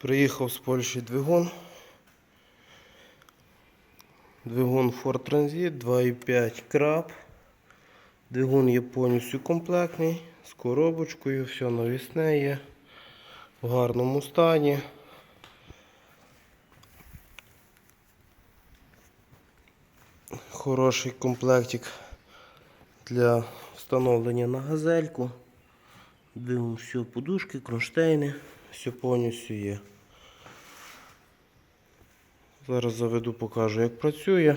Приїхав з Польщі двигун. Двигун Ford Transit 2.5 краб. Двигун є повністю комплектний, з коробочкою, все навісне є, в гарному стані. Хороший комплектик для встановлення на газельку. Дивимо все, подушки, кронштейни, все повністю є. Зараз заведу, покажу, як працює.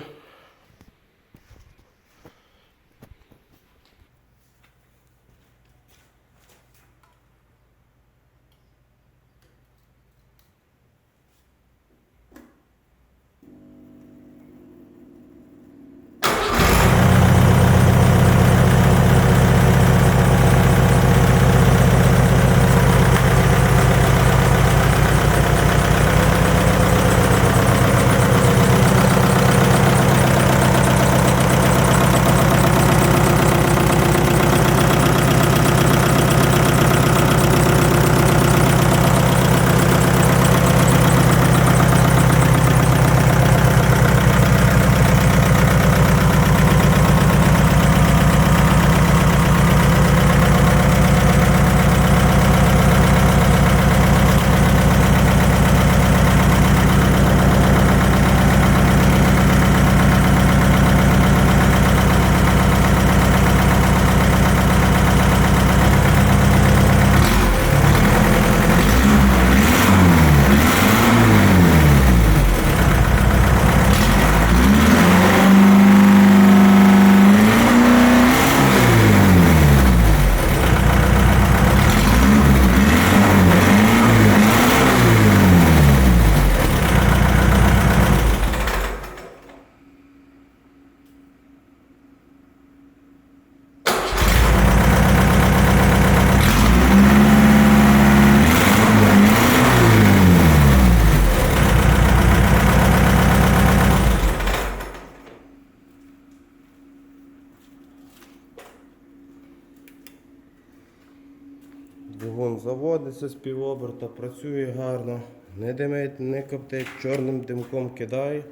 Двигун заводиться з півоберта, працює гарно, не димить, не коптить, чорним димком кидає,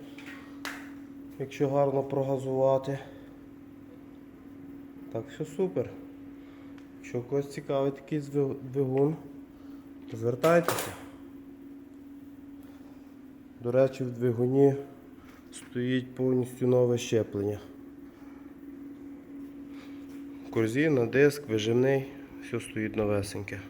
якщо гарно прогазувати. Так, все супер. Якщо когось цікавий такий двигун, то звертайтеся. До речі, в двигуні стоїть повністю нове щеплення. Корзина, диск, вижимний, все стоїть новесеньке.